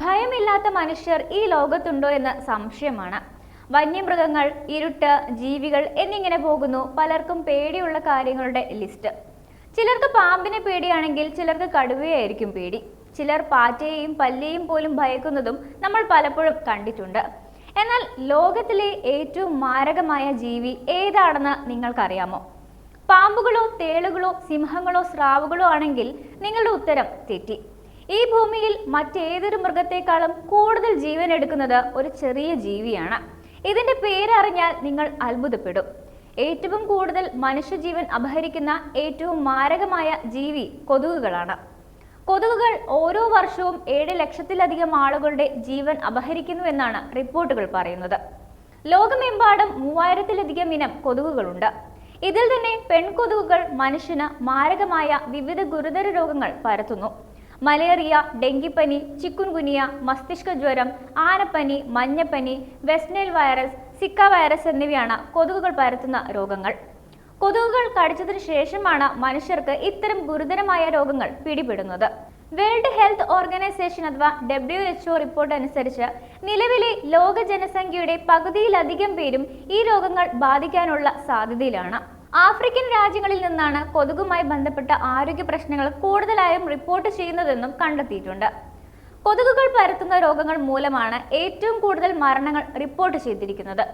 ഭയമില്ലാത്ത മനുഷ്യർ ഈ ലോകത്തുണ്ടോ എന്ന് സംശയമാണ്. വന്യമൃഗങ്ങൾ ഇരുട്ട് ജീവികൾ എന്നിങ്ങനെ പോകുന്നു പലർക്കും പേടിയുള്ള കാര്യങ്ങളുടെ ലിസ്റ്റ്. ചിലർക്ക് പാമ്പിനെ പേടിയാണെങ്കിൽ ചിലർക്ക് കടുവയായിരിക്കും പേടി. ചിലർ പാറ്റയെയും പല്ലിയെയും പോലും ഭയക്കുന്നതും നമ്മൾ പലപ്പോഴും കണ്ടിട്ടുണ്ട്. എന്നാൽ ലോകത്തിലെ ഏറ്റവും മാരകമായ ജീവി ഏതാണെന്ന് നിങ്ങൾക്കറിയാമോ? പാമ്പുകളോ തേളുകളോ സിംഹങ്ങളോ സ്രാവുകളോ ആണെങ്കിൽ നിങ്ങളുടെ ഉത്തരം തെറ്റി. ഈ ഭൂമിയിൽ മറ്റേതൊരു മൃഗത്തെക്കാളും കൂടുതൽ ജീവൻ എടുക്കുന്നത് ഒരു ചെറിയ ജീവിയാണ്. ഇതിന്റെ പേരറിഞ്ഞാൽ നിങ്ങൾ അത്ഭുതപ്പെടും. ഏറ്റവും കൂടുതൽ മനുഷ്യജീവൻ അപഹരിക്കുന്ന ഏറ്റവും മാരകമായ ജീവി കൊതുകുകളാണ്. കൊതുകുകൾ ഓരോ വർഷവും ഏഴ് ലക്ഷത്തിലധികം ആളുകളുടെ ജീവൻ അപഹരിക്കുന്നുവെന്നാണ് റിപ്പോർട്ടുകൾ പറയുന്നത്. ലോകമെമ്പാടും മൂവായിരത്തിലധികം ഇനം കൊതുകുകളുണ്ട്. ഇതിൽ തന്നെ പെൺകൊതുകുകൾ മനുഷ്യന് മാരകമായ വിവിധ ഗുരുതര രോഗങ്ങൾ പരത്തുന്നു. മലേറിയ ഡെങ്കിപ്പനി ചിക്കുൻകുനിയ മസ്തിഷ്ക ജ്വരം ആനപ്പനി മഞ്ഞപ്പനി West Nile virus Zika virus എന്നിവയാണ് കൊതുകുകൾ പരത്തുന്ന രോഗങ്ങൾ. കൊതുകുകൾ കടിച്ചതിനു ശേഷമാണ് മനുഷ്യർക്ക് ഇത്തരം ഗുരുതരമായ രോഗങ്ങൾ പിടിപെടുന്നത്. വേൾഡ് ഹെൽത്ത് ഓർഗനൈസേഷൻ അഥവാ ഡബ്ല്യു എച്ച്ഒ റിപ്പോർട്ട് അനുസരിച്ച് നിലവിലെ ലോക ജനസംഖ്യയുടെ പകുതിയിലധികം പേരും ഈ രോഗങ്ങൾ ബാധിക്കാനുള്ള സാധ്യതയിലാണ്. ആഫ്രിക്കൻ രാജ്യങ്ങളിൽ നിന്നാണ് കൊതുകുമായി ബന്ധപ്പെട്ട ആരോഗ്യ പ്രശ്നങ്ങൾ കൂടുതലായും റിപ്പോർട്ട് ചെയ്യുന്നതെന്നും കണ്ടെത്തിയിട്ടുണ്ട്. കൊതുകുകൾ പരത്തുന്ന രോഗങ്ങൾ മൂലമാണ് ഏറ്റവും കൂടുതൽ മരണങ്ങൾ റിപ്പോർട്ട് ചെയ്തിരിക്കുന്നത്.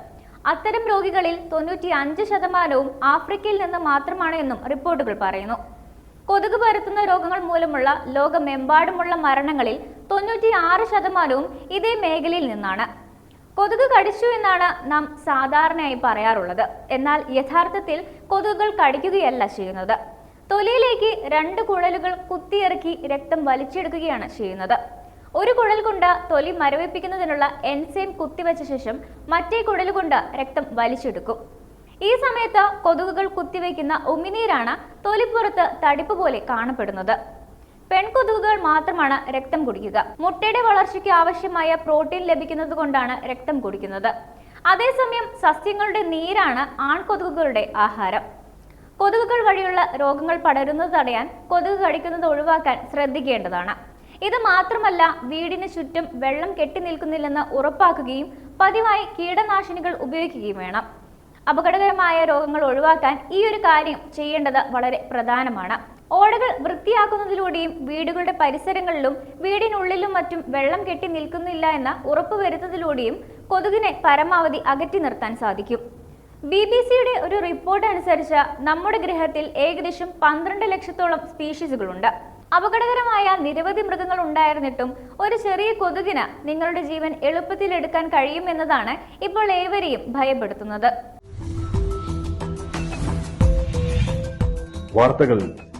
അത്തരം രോഗികളിൽ തൊണ്ണൂറ്റി അഞ്ച് ശതമാനവും ആഫ്രിക്കയിൽ നിന്ന് മാത്രമാണ് എന്നും റിപ്പോർട്ടുകൾ പറയുന്നു. കൊതുക് പരത്തുന്ന രോഗങ്ങൾ മൂലമുള്ള ലോകമെമ്പാടുമുള്ള മരണങ്ങളിൽ തൊണ്ണൂറ്റി ആറ് ശതമാനവും ഇതേ മേഖലയിൽ നിന്നാണ്. കൊതുക് കടിച്ചു എന്നാണ് നാം സാധാരണയായി പറയാറുള്ളത്. എന്നാൽ യഥാർത്ഥത്തിൽ കൊതുകുകൾ കടിക്കുകയല്ല ചെയ്യുന്നത്. തൊലിയിലേക്ക് രണ്ട് കുഴലുകൾ കുത്തിയിറക്കി രക്തം വലിച്ചെടുക്കുകയാണ് ചെയ്യുന്നത്. ഒരു കുഴൽ കൊണ്ട് തൊലി മരവിപ്പിക്കുന്നതിനുള്ള എൻസൈം കുത്തിവെച്ച ശേഷം മറ്റേ കുഴൽ കൊണ്ട് രക്തം വലിച്ചെടുക്കും. ഈ സമയത്ത് കൊതുകുകൾ കുത്തിവെക്കുന്ന ഉമിനീരാണ് തൊലിപ്പുറത്ത് തടിപ്പ് പോലെ കാണപ്പെടുന്നത്. പെൺകൊതുകുകൾ മാത്രമാണ് രക്തം കുടിക്കുക. മുട്ടയുടെ വളർച്ചയ്ക്ക് ആവശ്യമായ പ്രോട്ടീൻ ലഭിക്കുന്നത് കൊണ്ടാണ് രക്തം കുടിക്കുന്നത്. അതേസമയം സസ്യങ്ങളുടെ നീരാണ് ആൺകൊതുകുകളുടെ ആഹാരം. കൊതുകുകൾ വഴിയുള്ള രോഗങ്ങൾ പടരുന്നത് തടയാൻ കൊതുക് കടിക്കുന്നത് ഒഴിവാക്കാൻ ശ്രദ്ധിക്കേണ്ടതാണ്. ഇത് മാത്രമല്ല വീടിന് ചുറ്റും വെള്ളം കെട്ടി നിൽക്കുന്നില്ലെന്ന് ഉറപ്പാക്കുകയും പതിവായി കീടനാശിനികൾ ഉപയോഗിക്കുകയും വേണം. അപകടകരമായ രോഗങ്ങൾ ഒഴിവാക്കാൻ ഈ ഒരു കാര്യം ചെയ്യേണ്ടത് വളരെ പ്രധാനമാണ്. ഓടകൾ വൃത്തിയാക്കുന്നതിലൂടെയും വീടുകളുടെ പരിസരങ്ങളിലും വീടിനുള്ളിലും മറ്റും വെള്ളം കെട്ടി നിൽക്കുന്നില്ല എന്ന ഉറപ്പുവരുത്തുന്നതിലൂടെയും കൊതുകിനെ പരമാവധി അകറ്റി നിർത്താൻ സാധിക്കും. ബി ബി സിയുടെ ഒരു റിപ്പോർട്ട് അനുസരിച്ച് നമ്മുടെ ഗ്രഹത്തിൽ ഏകദേശം പന്ത്രണ്ട് ലക്ഷത്തോളം സ്പീഷീസുകളുണ്ട്. അപകടകരമായ നിരവധി മൃഗങ്ങൾ ഉണ്ടായിരുന്നിട്ടും ഒരു ചെറിയ കൊതുകിന് നിങ്ങളുടെ ജീവൻ എളുപ്പത്തിൽ എടുക്കാൻ കഴിയുമെന്നതാണ് ഇപ്പോൾ ഏവരെയും ഭയപ്പെടുത്തുന്നത്. വാർത്തകൾ